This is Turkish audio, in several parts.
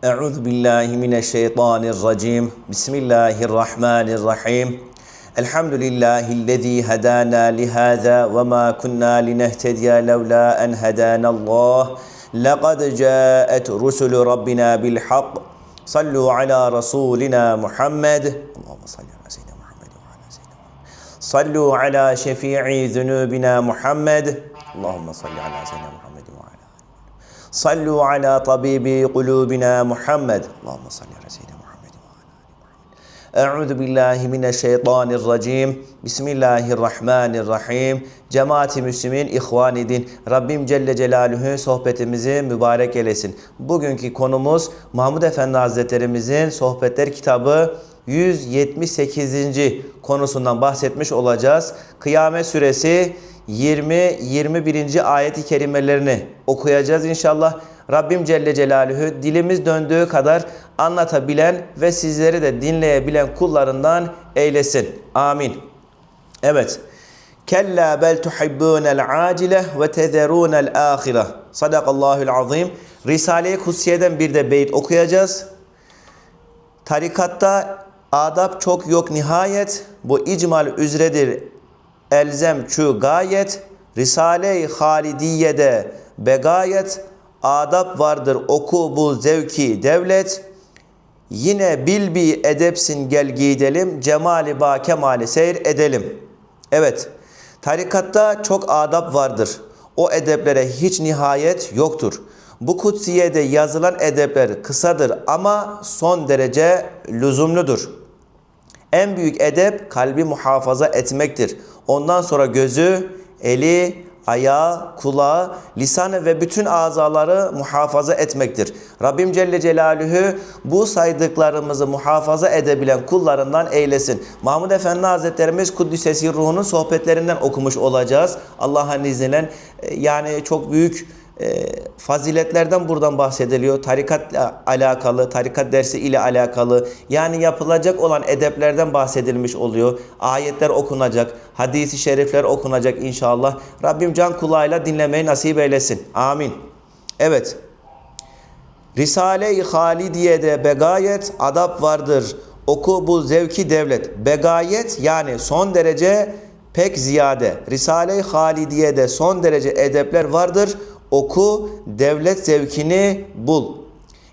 أعوذ بالله من الشيطان الرجيم. بسم الله الرحمن الرحيم. الحمد لله الذي هدانا لهذا وما كنا لنهتدي لولا أن هدانا الله. لقد جاءت رسل ربنا بالحق. صلوا على رسولنا محمد. اللهم صل على سيدنا محمد وعلى سيدنا محمد. صلوا على شفيع ذنوبنا محمد. اللهم صل على سيدنا محمد. Sallu ala tabibi kulubina Muhammed. Allahümme salli ala seyyidina Muhammed ve ala Muhammed. Euzu billahi mineşşeytanirracim. Bismillahirrahmanirrahim. Cemaati Müslümin, ihvan edin. Rabbim Celle Celaluhu sohbetimizi mübarek eylesin. Bugünkü konumuz Mahmud Efendi Hazretlerimizin Sohbetler kitabı 178. konusundan bahsetmiş olacağız. Kıyamet suresi 20-21. ayet-i kerimelerini okuyacağız inşallah. Rabbim Celle Celaluhu dilimiz döndüğü kadar anlatabilen ve sizleri de dinleyebilen kullarından eylesin. Amin. Evet. Kella bel tuhibbunel acile ve tezerunel ahire. Sadakallahul azim. Risale-i Kutsiye'den bir de beyt okuyacağız. Tarikatta adab çok yok nihayet. Bu icmal üzredir elzem çu gayet. Risale-i Halidiye'de begayet. Adab vardır oku bu zevki devlet. Yine bil bir edepsin gel gidelim. Cemali ba kemali seyir edelim. Evet. Tarikatta çok adab vardır. O edeplere hiç nihayet yoktur. Bu kutsiyede yazılan edepler kısadır ama son derece lüzumludur. En büyük edep kalbi muhafaza etmektir. Ondan sonra gözü, eli, ayağı, kulağı, lisanı ve bütün azaları muhafaza etmektir. Rabbim Celle Celaluhu bu saydıklarımızı muhafaza edebilen kullarından eylesin. Mahmud Efendi Hazretlerimiz Kuddisesi ruhunun sohbetlerinden okumuş olacağız. Allah'ın izniyle e, yani çok büyük e, faziletlerden buradan bahsediliyor. Tarikatla alakalı, tarikat dersi ile alakalı yani yapılacak olan edeplerden bahsedilmiş oluyor. Ayetler okunacak, hadisi şerifler okunacak inşallah. Rabbim can kulağıyla dinlemeyi nasip eylesin. Amin. Evet. Risale-i Halidiye'de begayet adap vardır. Oku bu zevki devlet. Begayet yani son derece pek ziyade. Risale-i Halidiye'de son derece edepler vardır. Oku devlet zevkini bul.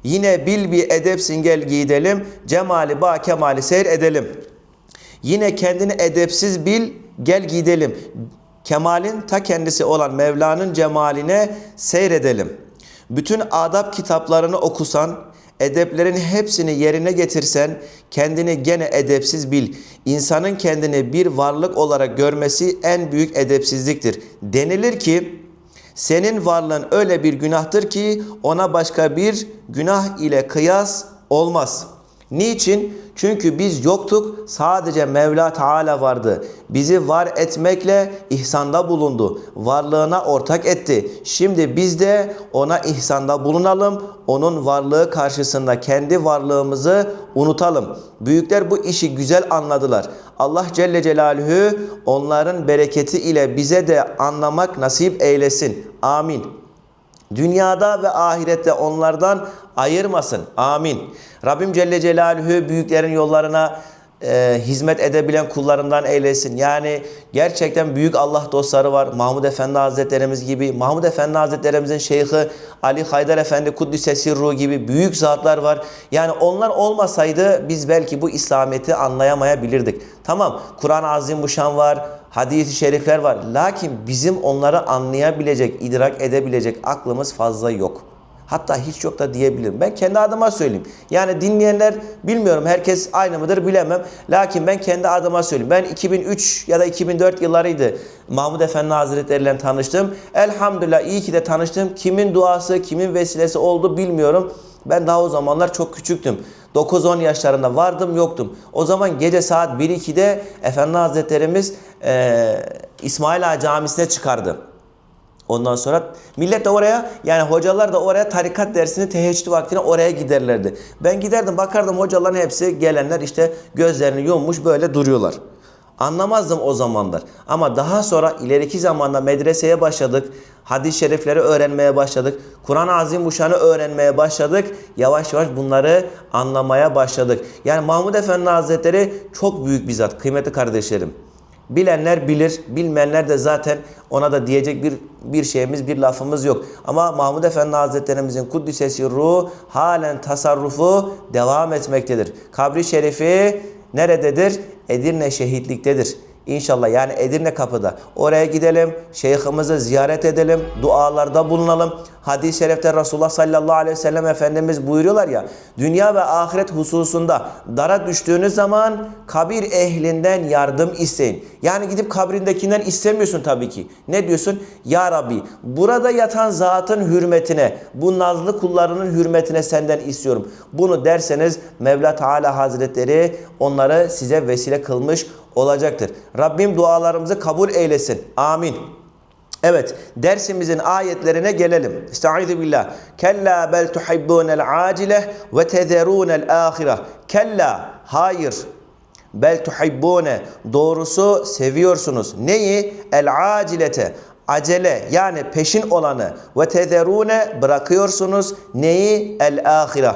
Yine bil bir edepsin gel gidelim. Cemali ba kemali seyir edelim. Yine kendini edepsiz bil gel gidelim. Kemalin ta kendisi olan Mevla'nın cemaline seyredelim. Bütün adab kitaplarını okusan, edeplerin hepsini yerine getirsen, kendini gene edepsiz bil. İnsanın kendini bir varlık olarak görmesi en büyük edepsizliktir. Denilir ki, senin varlığın öyle bir günahtır ki ona başka bir günah ile kıyas olmaz. Niçin? Çünkü biz yoktuk, sadece Mevla Teala vardı. Bizi var etmekle ihsanda bulundu. Varlığına ortak etti. Şimdi biz de ona ihsanda bulunalım. Onun varlığı karşısında kendi varlığımızı unutalım. Büyükler bu işi güzel anladılar. Allah Celle Celaluhu onların bereketi ile bize de anlamak nasip eylesin. Amin. Dünyada ve ahirette onlardan ayırmasın. Amin. Rabbim Celle Celaluhu büyüklerin yollarına e, hizmet edebilen kullarından eylesin. Yani gerçekten büyük Allah dostları var. Mahmud Efendi Hazretlerimiz gibi, Mahmud Efendi Hazretlerimizin şeyhi Ali Haydar Efendi Kuddise Sirru gibi büyük zatlar var. Yani onlar olmasaydı biz belki bu İslamiyet'i anlayamayabilirdik. Tamam Kur'an-ı Azimuşşan var, hadis-i şerifler var. Lakin bizim onları anlayabilecek, idrak edebilecek aklımız fazla yok. Hatta hiç yok da diyebilirim. Ben kendi adıma söyleyeyim. Yani dinleyenler bilmiyorum herkes aynı mıdır bilemem. Lakin ben kendi adıma söyleyeyim. Ben 2003 ya da 2004 yıllarıydı Mahmud Efendi Hazretleri ile tanıştım. Elhamdülillah iyi ki de tanıştım. Kimin duası, kimin vesilesi oldu bilmiyorum. Ben daha o zamanlar çok küçüktüm. 9-10 yaşlarında vardım yoktum. O zaman gece saat 1-2'de Efendi Hazretlerimiz e, İsmail Ağa Camisi'ne çıkardı. Ondan sonra millet de oraya yani hocalar da oraya tarikat dersini teheccüd vaktine oraya giderlerdi. Ben giderdim bakardım hocaların hepsi gelenler işte gözlerini yummuş böyle duruyorlar. Anlamazdım o zamanlar. Ama daha sonra ileriki zamanda medreseye başladık. Hadis-i şerifleri öğrenmeye başladık. Kur'an-ı Azimuşşan'ı öğrenmeye başladık. Yavaş yavaş bunları anlamaya başladık. Yani Mahmud Efendi Hazretleri çok büyük bir zat kıymetli kardeşlerim. Bilenler bilir, bilmeyenler de zaten ona da diyecek bir bir şeyimiz, bir lafımız yok. Ama Mahmud Efendi Hazretlerimizin Kuddisesi ruhu halen tasarrufu devam etmektedir. Kabri şerifi nerededir? Edirne şehitliktedir. İnşallah yani Edirne kapıda. Oraya gidelim, şeyhimizi ziyaret edelim, dualarda bulunalım. Hadis-i şerifte Resulullah sallallahu aleyhi ve sellem Efendimiz buyuruyorlar ya, dünya ve ahiret hususunda dara düştüğünüz zaman kabir ehlinden yardım isteyin. Yani gidip kabrindekinden istemiyorsun tabii ki. Ne diyorsun? Ya Rabbi burada yatan zatın hürmetine, bu nazlı kullarının hürmetine senden istiyorum. Bunu derseniz Mevla Teala Hazretleri onları size vesile kılmış olacaktır. Rabbim dualarımızı kabul eylesin. Amin. Evet, dersimizin ayetlerine gelelim. Estaizu billah. Kella bel tuhibbunel acile ve tezerunel ahire. Kella, hayır. Bel tuhibbune, doğrusu seviyorsunuz. Neyi? El acilete, acele yani peşin olanı. Ve tezerune, bırakıyorsunuz. Neyi? El ahire,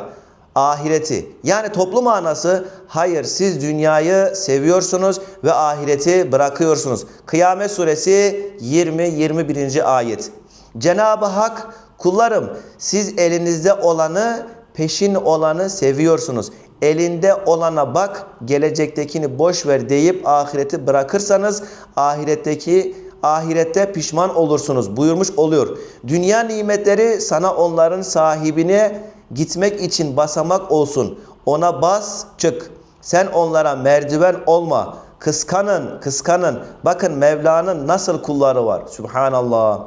ahireti. Yani toplu manası hayır siz dünyayı seviyorsunuz ve ahireti bırakıyorsunuz. Kıyamet suresi 20-21. ayet. Cenab-ı Hak kullarım siz elinizde olanı peşin olanı seviyorsunuz. Elinde olana bak gelecektekini boş ver deyip ahireti bırakırsanız ahiretteki ahirette pişman olursunuz buyurmuş oluyor. Dünya nimetleri sana onların sahibine gitmek için basamak olsun. Ona bas çık. Sen onlara merdiven olma. Kıskanın, kıskanın. Bakın Mevla'nın nasıl kulları var. Subhanallah.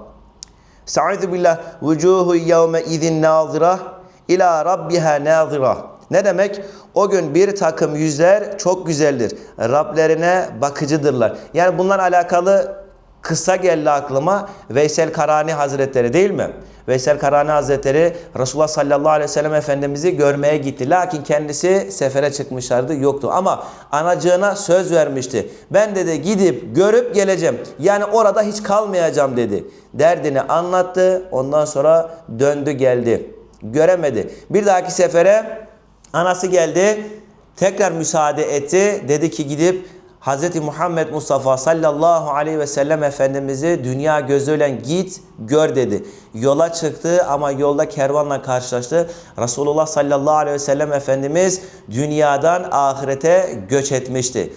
Estaizu billah. Vucuhu yevme izin nazira ila rabbiha nazira. Ne demek? O gün bir takım yüzler çok güzeldir. Rablerine bakıcıdırlar. Yani bunlar alakalı kısa geldi aklıma Veysel Karani Hazretleri değil mi? Veysel Karani Hazretleri Resulullah sallallahu aleyhi ve sellem Efendimiz'i görmeye gitti. Lakin kendisi sefere çıkmışlardı yoktu. Ama anacığına söz vermişti. Ben dedi gidip görüp geleceğim. Yani orada hiç kalmayacağım dedi. Derdini anlattı. Ondan sonra döndü geldi. Göremedi. Bir dahaki sefere anası geldi. Tekrar müsaade etti. Dedi ki gidip Hz. Muhammed Mustafa sallallahu aleyhi ve sellem Efendimiz'i dünya gözüyle git gör dedi. Yola çıktı ama yolda kervanla karşılaştı. Resulullah sallallahu aleyhi ve sellem Efendimiz dünyadan ahirete göç etmişti.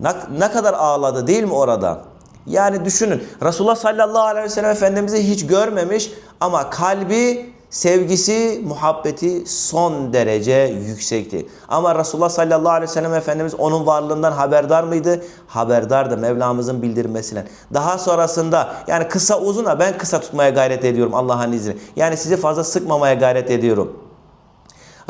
Ne, ne kadar ağladı değil mi orada? Yani düşünün Resulullah sallallahu aleyhi ve sellem Efendimiz'i hiç görmemiş ama kalbi sevgisi, muhabbeti son derece yüksekti. Ama Resulullah sallallahu aleyhi ve sellem Efendimiz onun varlığından haberdar mıydı? Haberdardı Mevlamızın bildirmesiyle. Daha sonrasında yani kısa uzuna ben kısa tutmaya gayret ediyorum Allah'ın izniyle. Yani sizi fazla sıkmamaya gayret ediyorum.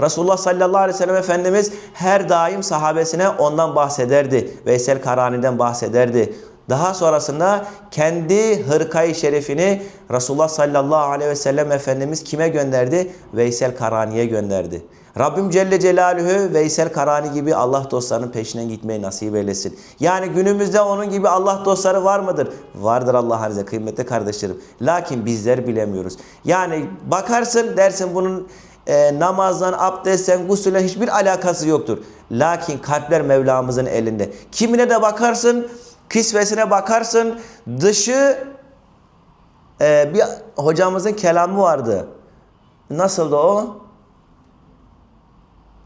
Resulullah sallallahu aleyhi ve sellem Efendimiz her daim sahabesine ondan bahsederdi. Veysel Karani'den bahsederdi. Daha sonrasında kendi hırkayı şerifini Resulullah sallallahu aleyhi ve sellem Efendimiz kime gönderdi? Veysel Karani'ye gönderdi. Rabbim Celle Celaluhu Veysel Karani gibi Allah dostlarının peşinden gitmeyi nasip eylesin. Yani günümüzde onun gibi Allah dostları var mıdır? Vardır Allah'ın izniyle kıymetli kardeşlerim. Lakin bizler bilemiyoruz. Yani bakarsın dersin bunun e, namazdan, abdestten, gusülle hiçbir alakası yoktur. Lakin kalpler Mevlamızın elinde. Kimine de bakarsın kisvesine bakarsın dışı e, bir hocamızın kelamı vardı. Nasıldı o?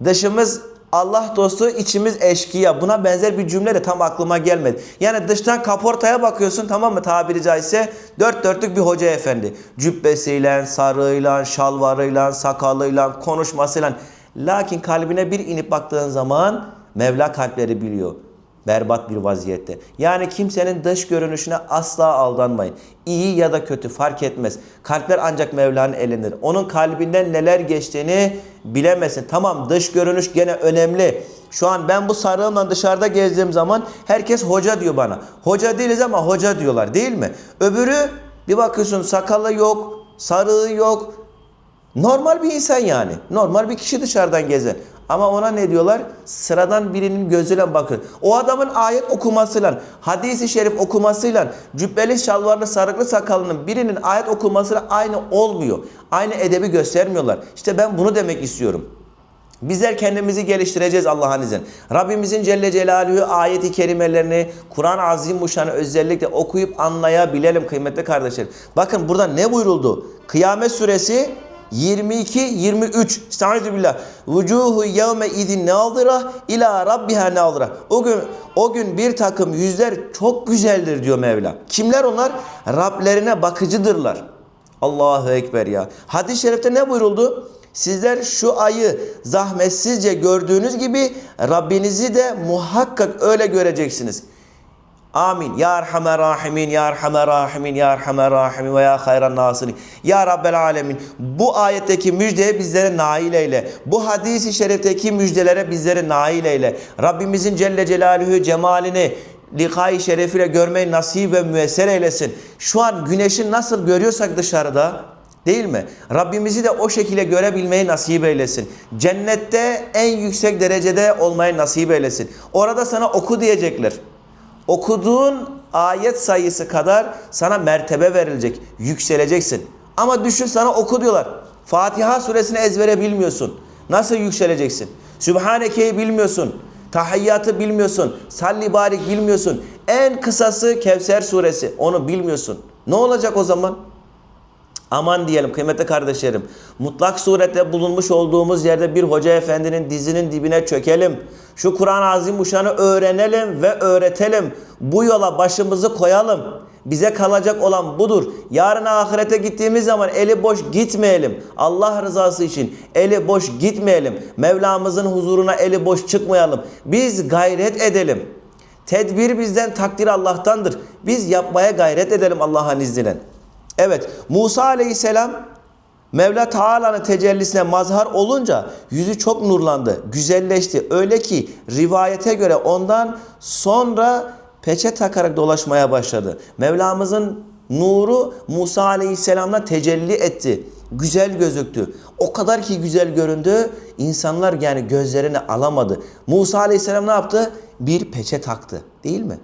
Dışımız Allah dostu, içimiz eşkıya. Buna benzer bir cümle de tam aklıma gelmedi. Yani dıştan kaportaya bakıyorsun tamam mı tabiri caizse dört dörtlük bir hoca efendi. Cübbesiyle, sarığıyla, şalvarıyla, sakalıyla, konuşmasıyla. Lakin kalbine bir inip baktığın zaman Mevla kalpleri biliyor berbat bir vaziyette. Yani kimsenin dış görünüşüne asla aldanmayın. İyi ya da kötü fark etmez. Kalpler ancak Mevla'nın elindedir. Onun kalbinden neler geçtiğini bilemesin. Tamam dış görünüş gene önemli. Şu an ben bu sarığımla dışarıda gezdiğim zaman herkes hoca diyor bana. Hoca değiliz ama hoca diyorlar değil mi? Öbürü bir bakıyorsun sakalı yok, sarığı yok, Normal bir insan yani. Normal bir kişi dışarıdan gezen. Ama ona ne diyorlar? Sıradan birinin gözüyle bakın. O adamın ayet okumasıyla, hadisi şerif okumasıyla, cübbeli şalvarlı sarıklı sakallının birinin ayet okumasıyla aynı olmuyor. Aynı edebi göstermiyorlar. İşte ben bunu demek istiyorum. Bizler kendimizi geliştireceğiz Allah'ın izniyle. Rabbimizin Celle Celaluhu ayeti kerimelerini Kur'an-ı Azimuşşan'ı özellikle okuyup anlayabilelim kıymetli kardeşlerim. Bakın burada ne buyuruldu? Kıyamet suresi 22 23 Estaizu billah. Vucuhu yevme izin nazira ila rabbiha nazira. O gün o gün bir takım yüzler çok güzeldir diyor Mevla. Kimler onlar? Rablerine bakıcıdırlar. Allahu ekber ya. Hadis-i şerifte ne buyuruldu? Sizler şu ayı zahmetsizce gördüğünüz gibi Rabbinizi de muhakkak öyle göreceksiniz. Amin. Ya Erhamer Rahimin, Ya Erhamer Rahimin, Ya Erhamer Rahimin ve Ya Hayran Nasirin. Ya Rabbel Alemin. Bu ayetteki müjdeye bizlere nail eyle. Bu hadisi şerifteki müjdelere bizlere nail eyle. Rabbimizin Celle Celaluhu cemalini likay şerefiyle görmeyi nasip ve müesser eylesin. Şu an güneşi nasıl görüyorsak dışarıda Değil mi? Rabbimizi de o şekilde görebilmeyi nasip eylesin. Cennette en yüksek derecede olmayı nasip eylesin. Orada sana oku diyecekler. Okuduğun ayet sayısı kadar sana mertebe verilecek. Yükseleceksin. Ama düşün sana oku diyorlar. Fatiha suresini ezbere bilmiyorsun. Nasıl yükseleceksin? Sübhaneke'yi bilmiyorsun. Tahiyyatı bilmiyorsun. Salli barik bilmiyorsun. En kısası Kevser suresi. Onu bilmiyorsun. Ne olacak o zaman? Aman diyelim kıymetli kardeşlerim. Mutlak surette bulunmuş olduğumuz yerde bir hoca efendinin dizinin dibine çökelim. Şu Kur'an-ı Azimuşşan'ı öğrenelim ve öğretelim. Bu yola başımızı koyalım. Bize kalacak olan budur. Yarın ahirete gittiğimiz zaman eli boş gitmeyelim. Allah rızası için eli boş gitmeyelim. Mevlamızın huzuruna eli boş çıkmayalım. Biz gayret edelim. Tedbir bizden, takdir Allah'tandır. Biz yapmaya gayret edelim Allah'ın izniyle. Evet Musa aleyhisselam Mevla Teala'nın tecellisine mazhar olunca yüzü çok nurlandı, güzelleşti. Öyle ki rivayete göre ondan sonra peçe takarak dolaşmaya başladı. Mevlamızın nuru Musa aleyhisselamla tecelli etti. Güzel gözüktü. O kadar ki güzel göründü. insanlar yani gözlerini alamadı. Musa aleyhisselam ne yaptı? Bir peçe taktı. Değil mi?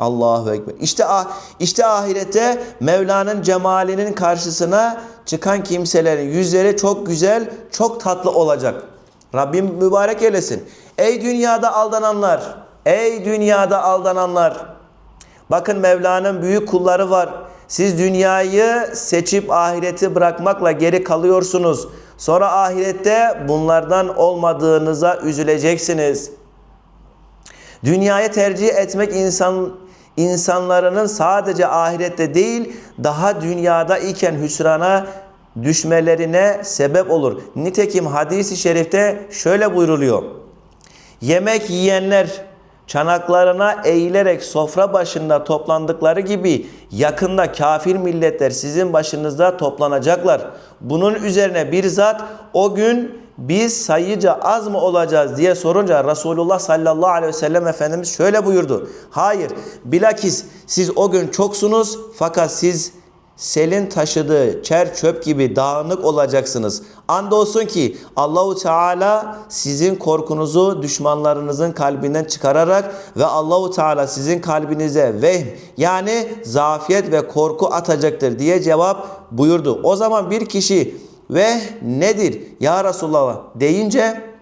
Allahu Ekber. İşte, ah- işte ahirette Mevla'nın cemalinin karşısına çıkan kimselerin yüzleri çok güzel, çok tatlı olacak. Rabbim mübarek eylesin. Ey dünyada aldananlar, ey dünyada aldananlar. Bakın Mevla'nın büyük kulları var. Siz dünyayı seçip ahireti bırakmakla geri kalıyorsunuz. Sonra ahirette bunlardan olmadığınıza üzüleceksiniz. Dünyayı tercih etmek insan insanların sadece ahirette değil daha dünyada iken hüsrana düşmelerine sebep olur. Nitekim hadisi şerifte şöyle buyruluyor. Yemek yiyenler çanaklarına eğilerek sofra başında toplandıkları gibi yakında kafir milletler sizin başınızda toplanacaklar. Bunun üzerine bir zat o gün biz sayıca az mı olacağız diye sorunca Resulullah sallallahu aleyhi ve sellem Efendimiz şöyle buyurdu. Hayır bilakis siz o gün çoksunuz fakat siz selin taşıdığı çer çöp gibi dağınık olacaksınız. Andolsun ki Allahu Teala sizin korkunuzu düşmanlarınızın kalbinden çıkararak ve Allahu Teala sizin kalbinize vehm yani zafiyet ve korku atacaktır diye cevap buyurdu. O zaman bir kişi ve nedir ya Resulullah deyince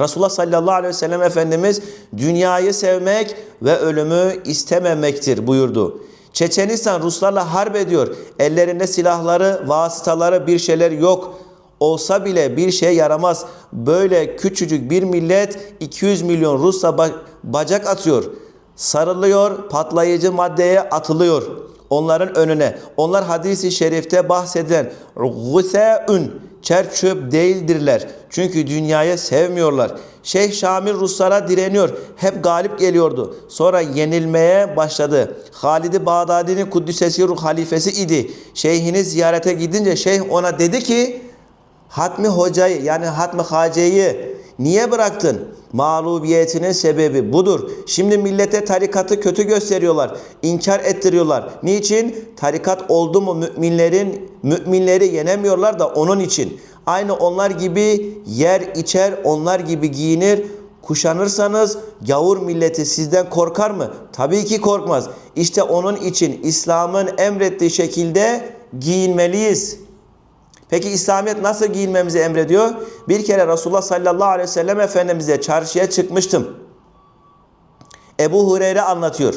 Resulullah sallallahu aleyhi ve sellem Efendimiz dünyayı sevmek ve ölümü istememektir buyurdu. Çeçenistan Ruslarla harp ediyor. Ellerinde silahları, vasıtaları bir şeyler yok. Olsa bile bir şey yaramaz. Böyle küçücük bir millet 200 milyon Rus'a ba- bacak atıyor. Sarılıyor, patlayıcı maddeye atılıyor onların önüne. Onlar hadisi şerifte bahsedilen gusâ'ün çer çöp değildirler. Çünkü dünyayı sevmiyorlar. Şeyh Şamil Ruslara direniyor. Hep galip geliyordu. Sonra yenilmeye başladı. Halid-i Bağdadi'nin Kuddüsesi Ruh halifesi idi. Şeyhini ziyarete gidince şeyh ona dedi ki Hatmi Hoca'yı yani Hatmi Hace'yi Niye bıraktın? Mağlubiyetinin sebebi budur. Şimdi millete tarikatı kötü gösteriyorlar. inkar ettiriyorlar. Niçin? Tarikat oldu mu müminlerin müminleri yenemiyorlar da onun için. Aynı onlar gibi yer içer, onlar gibi giyinir. Kuşanırsanız gavur milleti sizden korkar mı? Tabii ki korkmaz. İşte onun için İslam'ın emrettiği şekilde giyinmeliyiz. Peki İslamiyet nasıl giyinmemizi emrediyor? Bir kere Resulullah sallallahu aleyhi ve sellem Efendimiz'e çarşıya çıkmıştım. Ebu Hureyre anlatıyor.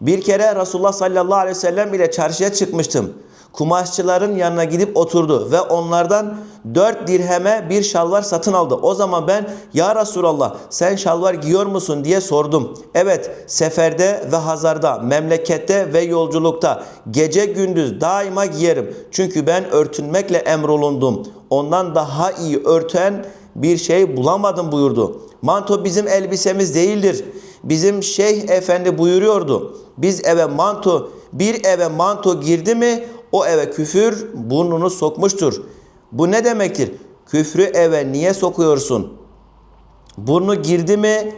Bir kere Resulullah sallallahu aleyhi ve sellem ile çarşıya çıkmıştım. Kumaşçıların yanına gidip oturdu ve onlardan dört dirheme bir şalvar satın aldı. O zaman ben ya Resulallah sen şalvar giyiyor musun diye sordum. Evet seferde ve hazarda, memlekette ve yolculukta gece gündüz daima giyerim. Çünkü ben örtünmekle emrolundum. Ondan daha iyi örten bir şey bulamadım buyurdu. Manto bizim elbisemiz değildir. Bizim şeyh efendi buyuruyordu. Biz eve manto, bir eve manto girdi mi o eve küfür burnunu sokmuştur. Bu ne demektir? Küfrü eve niye sokuyorsun? Burnu girdi mi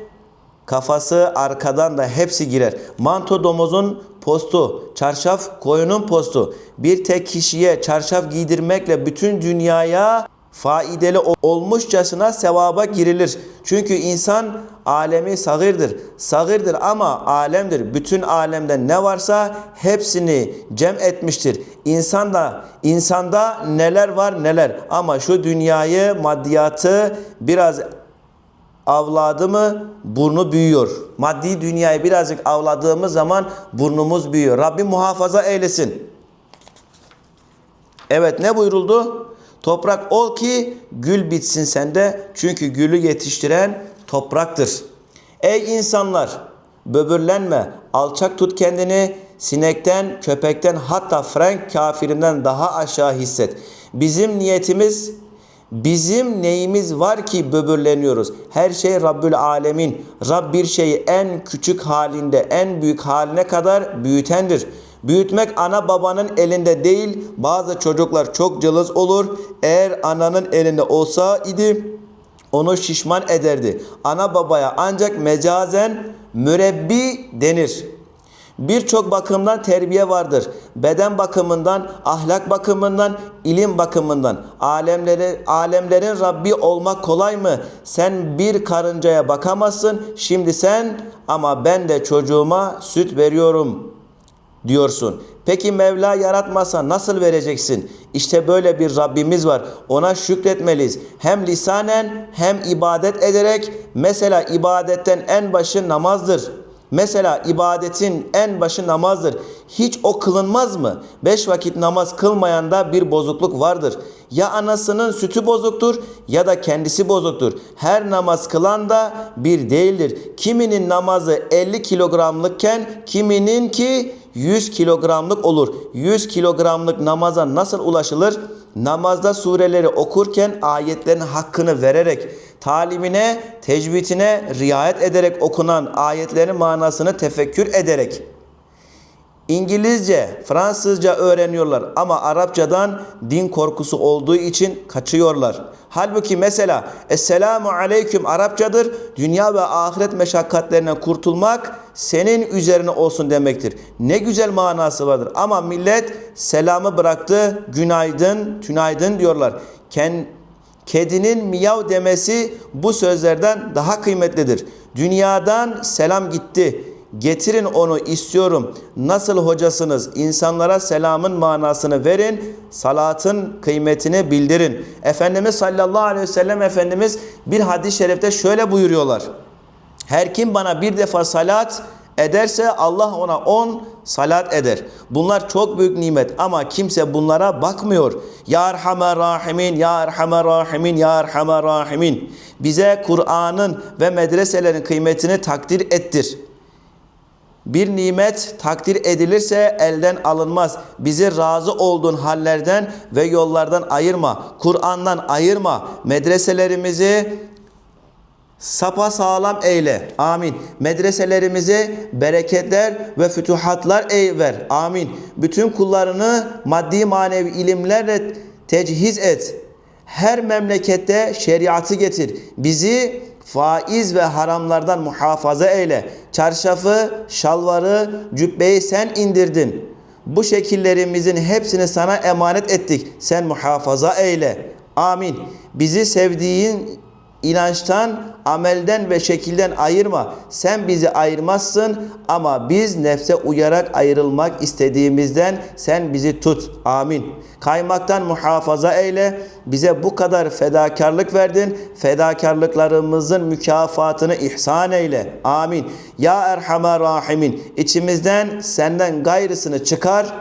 kafası arkadan da hepsi girer. Manto domuzun postu, çarşaf koyunun postu. Bir tek kişiye çarşaf giydirmekle bütün dünyaya ol- olmuşçasına sevaba girilir. Çünkü insan alemi sagirdir. Sagirdir ama alemdir. Bütün alemde ne varsa hepsini cem etmiştir. İnsanda insanda neler var neler ama şu dünyayı, maddiyatı biraz avladı mı burnu büyüyor. Maddi dünyayı birazcık avladığımız zaman burnumuz büyüyor. Rabbim muhafaza eylesin. Evet ne buyuruldu? Toprak ol ki gül bitsin sende. Çünkü gülü yetiştiren topraktır. Ey insanlar böbürlenme, alçak tut kendini. Sinekten, köpekten hatta Frank kafirinden daha aşağı hisset. Bizim niyetimiz Bizim neyimiz var ki böbürleniyoruz? Her şey Rabbül Alemin. Rab bir şeyi en küçük halinde, en büyük haline kadar büyütendir. Büyütmek ana babanın elinde değil. Bazı çocuklar çok cılız olur. Eğer ananın elinde olsa idi onu şişman ederdi. Ana babaya ancak mecazen mürebbi denir. Birçok bakımdan terbiye vardır. Beden bakımından, ahlak bakımından, ilim bakımından. Alemleri, alemlerin Rabbi olmak kolay mı? Sen bir karıncaya bakamazsın. Şimdi sen ama ben de çocuğuma süt veriyorum diyorsun. Peki Mevla yaratmasa nasıl vereceksin? İşte böyle bir Rabbimiz var. Ona şükretmeliyiz. Hem lisanen hem ibadet ederek mesela ibadetten en başı namazdır. Mesela ibadetin en başı namazdır. Hiç o kılınmaz mı? Beş vakit namaz kılmayanda bir bozukluk vardır. Ya anasının sütü bozuktur ya da kendisi bozuktur. Her namaz kılan da bir değildir. Kiminin namazı 50 kilogramlıkken kiminin ki 100 kilogramlık olur. 100 kilogramlık namaza nasıl ulaşılır? Namazda sureleri okurken ayetlerin hakkını vererek, talimine, tecvidine riayet ederek okunan ayetlerin manasını tefekkür ederek. İngilizce, Fransızca öğreniyorlar ama Arapçadan din korkusu olduğu için kaçıyorlar. Halbuki mesela Esselamu Aleyküm Arapçadır. Dünya ve ahiret meşakkatlerinden kurtulmak senin üzerine olsun demektir. Ne güzel manası vardır. Ama millet selamı bıraktı. Günaydın, tünaydın diyorlar. Ken, kedinin miyav demesi bu sözlerden daha kıymetlidir. Dünyadan selam gitti. Getirin onu istiyorum. Nasıl hocasınız? İnsanlara selamın manasını verin. Salatın kıymetini bildirin. Efendimiz sallallahu aleyhi ve sellem Efendimiz bir hadis-i şerifte şöyle buyuruyorlar. Her kim bana bir defa salat ederse Allah ona on salat eder. Bunlar çok büyük nimet ama kimse bunlara bakmıyor. Ya Erhamer Rahimin, Ya Erhamer Rahimin, Ya Erhamer Rahimin. Bize Kur'an'ın ve medreselerin kıymetini takdir ettir. Bir nimet takdir edilirse elden alınmaz. Bizi razı olduğun hallerden ve yollardan ayırma. Kur'an'dan ayırma. Medreselerimizi sapa sağlam eyle. Amin. Medreselerimize bereketler ve fütuhatlar ey ver. Amin. Bütün kullarını maddi manevi ilimlerle tecihiz et. Her memlekette şeriatı getir. Bizi faiz ve haramlardan muhafaza eyle. Çarşafı, şalvarı, cübbeyi sen indirdin. Bu şekillerimizin hepsini sana emanet ettik. Sen muhafaza eyle. Amin. Bizi sevdiğin inançtan, amelden ve şekilden ayırma. Sen bizi ayırmazsın ama biz nefse uyarak ayrılmak istediğimizden sen bizi tut. Amin. Kaymaktan muhafaza eyle. Bize bu kadar fedakarlık verdin. Fedakarlıklarımızın mükafatını ihsan eyle. Amin. Ya Erhamer Rahimin. İçimizden senden gayrısını çıkar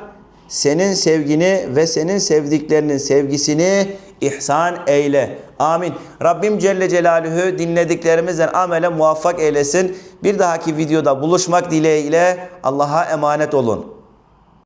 senin sevgini ve senin sevdiklerinin sevgisini ihsan eyle. Amin. Rabbim Celle Celaluhu dinlediklerimizden amele muvaffak eylesin. Bir dahaki videoda buluşmak dileğiyle Allah'a emanet olun.